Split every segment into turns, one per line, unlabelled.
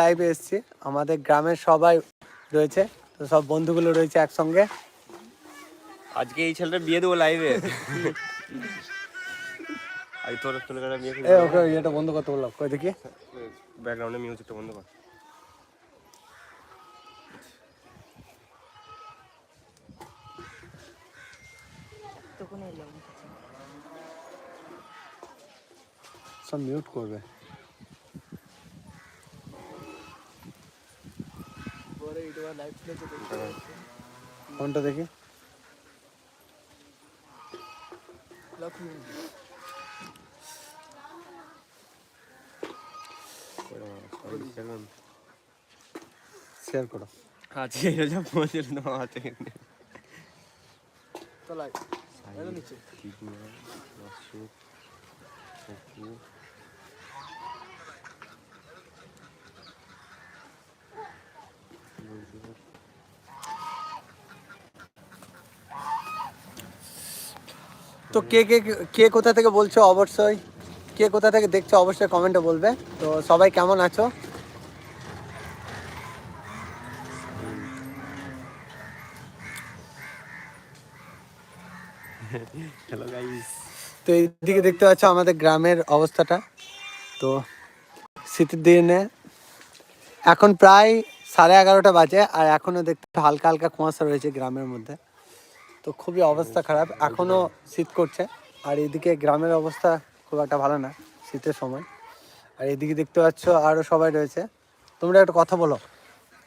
লাইভে এসেছি। আমাদের গ্রামের সবাই রয়েছে তো সব বন্ধুগুলো রয়েছে একসঙ্গে।
আজকে এই ছেলেটা বিয়ে দেবো লাইভে আজ তোর ছেলেটা বিয়ে
এ ওকে এটা বন্ধ করতে বললাম। কই দেখি।
ব্যাকগ্রাউন্ডে মিউজিকটা বন্ধ কর।
সব মিউট করবে। কোনটা দেখি। শেয়ার করো।
আজকে এটা যা বলছিল না হাতে।
তো কে কে কে কোথা থেকে বলছো অবশ্যই? কে কোথা থেকে দেখছ অবশ্যই কমেন্টে বলবে। তো সবাই কেমন আছো?
হ্যালো গাইস
তো এইদিকে দেখতে পাচ্ছ আমাদের গ্রামের অবস্থাটা। তো শীতের দিনে এখন প্রায় সাড়ে এগারোটা বাজে আর এখনও দেখতে হালকা হালকা কুয়াশা রয়েছে গ্রামের মধ্যে। তো খুবই অবস্থা খারাপ। এখনও শীত করছে। আর এদিকে গ্রামের অবস্থা খুব একটা ভালো না শীতের সময়। আর এদিকে দেখতে পাচ্ছ আরও সবাই রয়েছে। তোমরা একটা কথা বলো।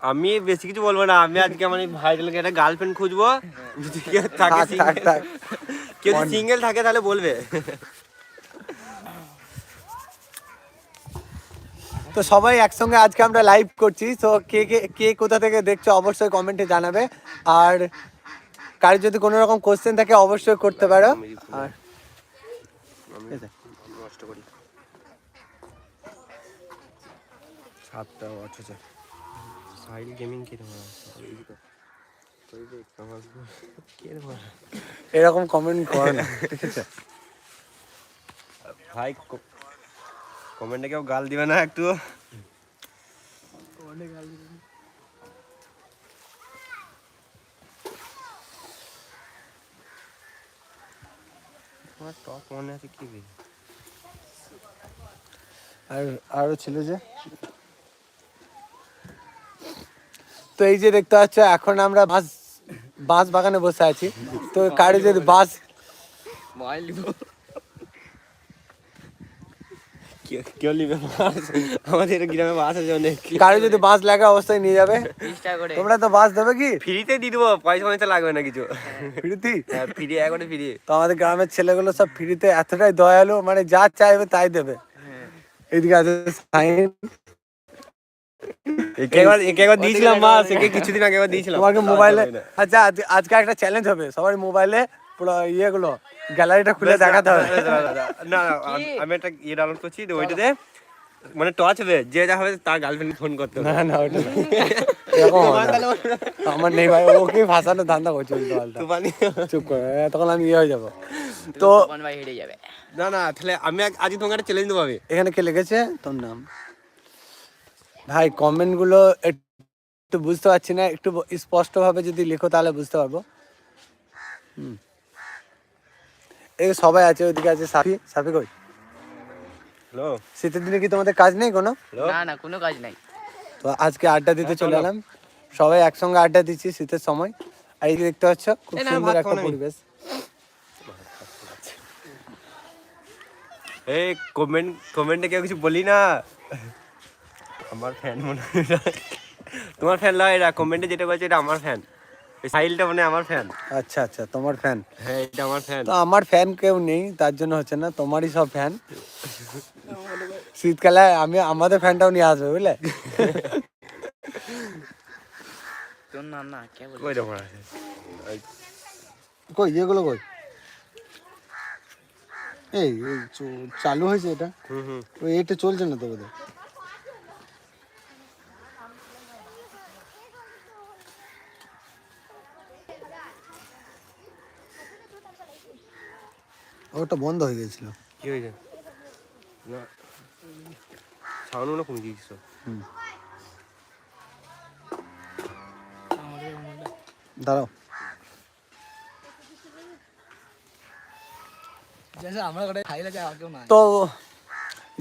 আমি বেশি কিছু বলব না। আমি আজকে আমার এই একটা গার্লফ্রেন্ড খুঁজবো। যদি কেউ থাকে। কেউ যদি সিঙ্গেল থাকে তাহলে বলবে।
তো সবাই একসঙ্গে আজকে আমরা লাইভ করছি। তো কে কে কে কোথা থেকে দেখছ অবশ্যই কমেন্টে জানাবে। আর কার যদি কোনো রকম কোশ্চেন থাকে অবশ্যই করতে পারো। আর।
নষ্ট করি। সাতটা গেমিং কীরকম
এরকম কমেন্ট করে না।
ভাই কমেন্টে কেউ গাল দিবে না একটু তোমার টপ মনে আছে কি?
আর আরও ছিল যে। তো এই যে দেখতে পাচ্ছ এখন আমরা বাঁশ বাঁশ বাগানে বসে আছি। তো কারও যদি
বাস কেউ নিবে আমাদের গ্রামে মাছ আছে অনেক।
কারও যদি বাঁশ লাগা অবস্থায় নিয়ে যাবে তোমরা তো বাঁশ দেবে কি?
ফ্রিতে দিয়ে দেবো পয়সা পয়সা লাগবে না কিছু।
ফ্রিতি
হ্যাঁ ফ্রি একবারে ফ্রি।
তো আমাদের গ্রামের ছেলেগুলো সব ফ্রিতে এতটাই দয়ালু মানে যা চাইবে তাই দেবে। এইদিকে আছে সাইন।
দিয়েছিলাম মাছ একে কিছুদিন আগে দিয়েছিলাম।
তোমাকে মোবাইলে আচ্ছা আজ- আজকে একটা চ্যালেঞ্জ হবে। সবাই মোবাইলে পুরো ইয়েগুলো গ্যালারিটা খুলে দেখাতে হবে।
না না আমি- একটা ইয়ে ডাউনলোড করছি তো ওইটাতে মানে টচ হবে যে যা হবে তার গার্লফ্রেন্ড ফোন করতে হবে।
না না ওটা। আমার নেই ভাই ওকে ভাষানো ধান্দা করছে উল্টো চুপ করে তখন আমি ইয়ে হয়ে যাব। তো
হেরে যাবে।
না না তাহলে আমি আজ- আজকে তোমাকে একটা চ্যালেঞ্জ দেবো
এখানে কে লিখেছে তোর নাম? ভাই কমেন্টগুলো একটু বুঝতে পারছি না একটু স্পষ্ট ভাবে যদি লেখো তাহলে বুঝতে পারব। হুম। এই সবাই আছে ওইদিকে আছে সাফি। সাফি কই?
হ্যালো।
শীতের দিনে কি তোমাদের কাজ নেই কোনো?
না না কোনো কাজ নাই।
তো আজকে আড্ডা দিতে চলে এলাম। সবাই একসঙ্গে আড্ডা দিচ্ছি শীতের সময়। আর এই দেখতে পাচ্ছ খুব সুন্দর একটা পরিবেশ।
এই কমেন্ট কমেন্টে কেউ কিছু বলি না? আমার ফ্যান মনে হয় তোমার ফ্যান লয় এটা কমেন্টে যেটা বলছে এটা আমার ফ্যান মানে আমার ফ্যান
আচ্ছা আচ্ছা তোমার ফ্যান
হ্যাঁ এটা আমার ফ্যান
তো আমার ফ্যান কেউ নেই তার জন্য হচ্ছে না তোমারই সব ফ্যান শীতকালে আমি আমাদের ফ্যানটাও নিয়ে আসবে বুঝলে?
তোর না কে
কই রকম
কই যেগুলো কই? এই এই চালু হয়েছে এটা।
হুম হুম।
ওই এটা চলছে না তো বোধহয়? ওটা বন্ধ হয়ে গেছিল।
কি হয়েছে? না সাউন্ড না কমিয়ে দিয়েছিস
দাঁড়াও। তো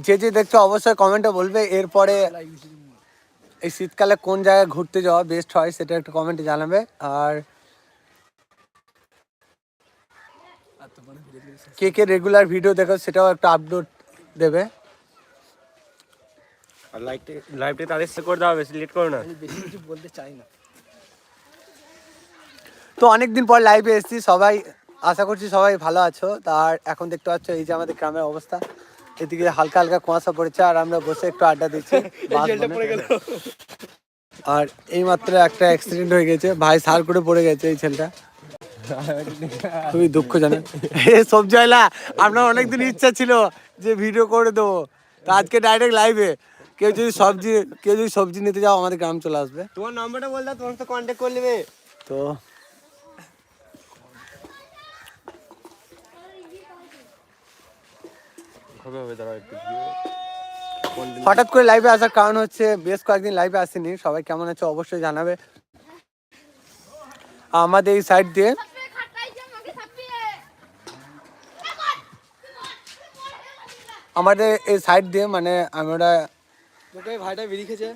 যে যে দেখছ অবশ্যই কমেন্টে বলবে এরপরে এই শীতকালে কোন জায়গায় ঘুরতে যাওয়া বেস্ট হয় সেটা একটু কমেন্টে জানাবে। আর কে কে রেগুলার ভিডিও দেখো সেটাও একটা আপলোড দেবে।
আর লাইভটা লাইভটা তাদের সে করে দাও বেশি লেট করো না।
বেশি কিছু বলতে চাই না।
তো অনেকদিন পর লাইভে এসেছি সবাই আশা করছি সবাই ভালো আছো। তার এখন দেখতে পাচ্ছ এই যে আমাদের গ্রামের অবস্থা। এদিকে হালকা হালকা কুয়াশা পড়েছে আর আমরা বসে একটু আড্ডা দিচ্ছি। আর এই মাত্র একটা অ্যাক্সিডেন্ট হয়ে গেছে ভাই সার করে পড়ে গেছে এই ছেলেটা খুবই দুঃখজনক এ সবজি আইলা আপনার অনেকদিন ইচ্ছা ছিল যে ভিডিও করে দেবো। তো আজকে ডাইরেক্ট লাইভে কেউ যদি সবজি কেউ যদি সবজি নিতে যাও আমাদের গ্রাম চলে আসবে।
তোমার নাম্বারটা বল দাও তোমার তো কন্ট্যাক্ট করে নেবে।
তো হঠাৎ করে লাইভে আসার কারণ হচ্ছে বেশ কয়েকদিন লাইভে আসেনি। সবাই কেমন আছে অবশ্যই জানাবে। আমাদের এই সাইড দিয়ে আমাদের এই সাইড দিয়ে মানে আমরা
ভাইটা বেরিয়ে খেয়েছে?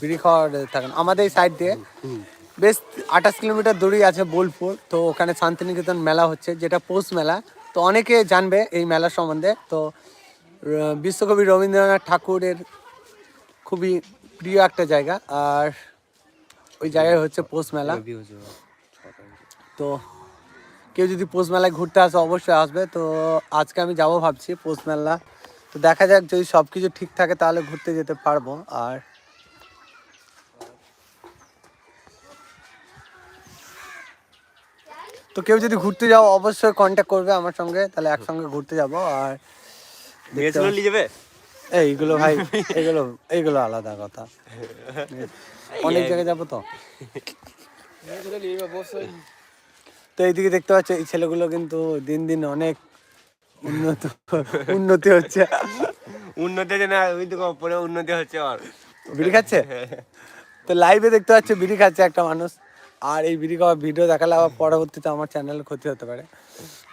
বিড়ি খাওয়ার থাকেন। আমাদের এই সাইড দিয়ে বেশ আঠাশ কিলোমিটার দূরেই আছে বোলপুর। তো ওখানে শান্তিনিকেতন মেলা হচ্ছে যেটা পৌষ মেলা। তো অনেকে জানবে এই মেলা সম্বন্ধে। তো বিশ্বকবি রবীন্দ্রনাথ ঠাকুরের খুবই প্রিয় একটা জায়গা। আর ওই জায়গায় হচ্ছে পৌষ মেলা। তো কেউ যদি পৌষ মেলায় ঘুরতে আসে অবশ্যই আসবে। তো আজকে আমি যাব ভাবছি পৌষ মেলা। তো দেখা যাক যদি সব কিছু ঠিক থাকে তাহলে ঘুরতে যেতে পারব। আর তো কেউ যদি ঘুরতে যাও অবশ্যই কন্ট্যাক্ট করবে আমার সঙ্গে তাহলে একসঙ্গে ঘুরতে যাব। আর
যাবে?
এইগুলো ভাই এইগুলো এইগুলো আলাদা কথা। অনেক জায়গায় যাব তো? তো এইদিকে দেখতে পাচ্ছ এই ছেলেগুলো কিন্তু দিন দিন অনেক উন্নত উন্নতি হচ্ছে।
উন্নতি হচ্ছে না ওই তো পরে উন্নতি হচ্ছে আর
বিড়ি খাচ্ছে? তো লাইভে দেখতে পাচ্ছ বিড়ি খাচ্ছে একটা মানুষ। আর এই বিড়ি খাওয়া ভিডিও দেখালে আবার পরবর্তীতে আমার চ্যানেলে ক্ষতি হতে পারে।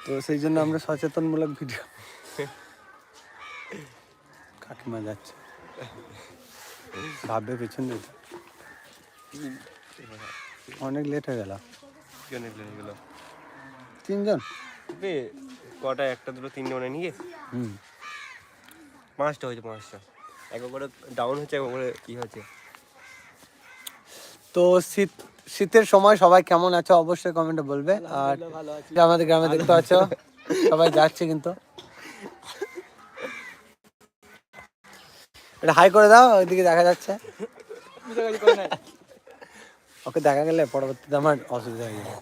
তো সেই জন্য আমরা সচেতনমূলক ভিডিও কাকিমা যাচ্ছে। ভাববে পেছন দিতে অনেক লেট হয়ে গেল।
অনেক লেগে গেলো?
তিনজন?
কটা একটা দুটো তিনটে মানে নিয়ে?
হুম।
পাঁচটা হয়েছে পাঁচটা। এক করে ডাউন হচ্ছে এক করে কি হচ্ছে।
তো শীত শীতের সময় সবাই কেমন আছো অবশ্যই কমেন্টে বলবে। আর আমাদের গ্রামে দেখতে পাচ্ছ সবাই যাচ্ছে কিন্তু। এটা হাই করে দাও ওইদিকে দেখা যাচ্ছে। ওকে দেখা গেলে পরবর্তীতে আমার অসুবিধা হয়ে যাবে।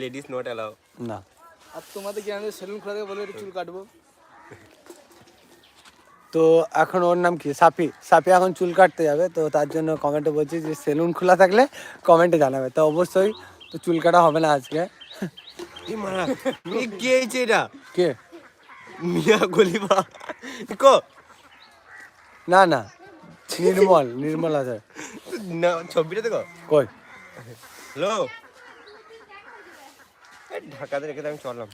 লেডিস নট অ্যালাউ
না।
আর তোমাদের গ্রামে সেলুন খোলা থেকে বলে একটু চুল কাটবো
তো এখন ওর নাম কি? সাপি। সাপি এখন চুল কাটতে যাবে তো তার জন্য কমেন্টে বলছি যে সেলুন খোলা থাকলে কমেন্টে জানাবে। তো অবশ্যই তো চুল কাটা হবে না আজকে।
কে এটা?
কে?
মিয়া গলিবা। কো?
না না। নির্মল নির্মল আছে।
না ছবিটা দেখো
কই?
হ্যালো? ঢাকাতে রেখে আমি চললাম।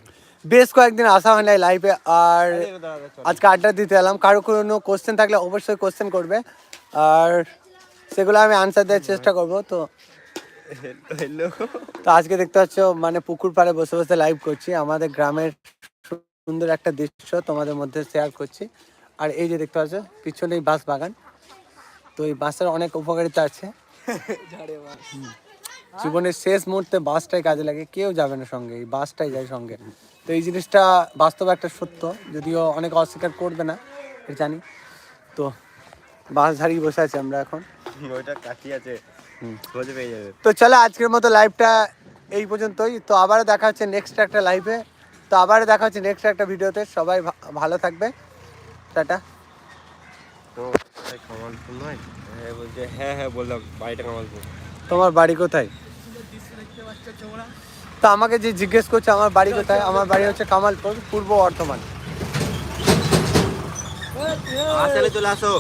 বেশ কয়েকদিন আসা হয় নাই লাইভে আর। আজকে আড্ডা দিতে এলাম। কারও কোনো কোশ্চেন থাকলে অবশ্যই কোশ্চেন করবে। আর সেগুলো আমি আনসার দেওয়ার চেষ্টা করব তো তো আজকে দেখতে পাচ্ছ মানে পুকুর পাড়ে বসে বসে লাইভ করছি। আমাদের গ্রামের সুন্দর একটা দৃশ্য তোমাদের মধ্যে শেয়ার করছি। আর এই যে দেখতে পাচ্ছ পিছনে এই বাঁশ বাগান। তো এই বাঁশের অনেক উপকারিতা আছে। জীবনের শেষ মুহূর্তে বাসটাই কাজে লাগে কেউ যাবে না সঙ্গে এই বাসটাই যায় সঙ্গে। তো এই জিনিসটা বাস্তব একটা সত্য যদিও অনেক অস্বীকার করবে না এটা জানি। তো বাস ধারিয়ে বসে আছি আমরা এখন।
ওইটা কাকি আছে খোঁজে পেয়ে যাবে।
তো চলো আজকের মতো লাইভটা এই পর্যন্তই। তো আবারও দেখা হচ্ছে নেক্সট একটা লাইভে তো আবারও দেখা হচ্ছে নেক্সট একটা ভিডিওতে সবাই ভালো থাকবে। টাটা।
তো কামালপুর নয়? হ্যাঁ বলছে হ্যাঁ হ্যাঁ বললাম বাড়িটা কামালপুর
তোমার বাড়ি কোথায়? তো আমাকে যে জিজ্ঞেস করছে, আমার বাড়ি কোথায়? আমার বাড়ি হচ্ছে কামালপুর, পূর্ব বর্ধমান।
চলে আসো।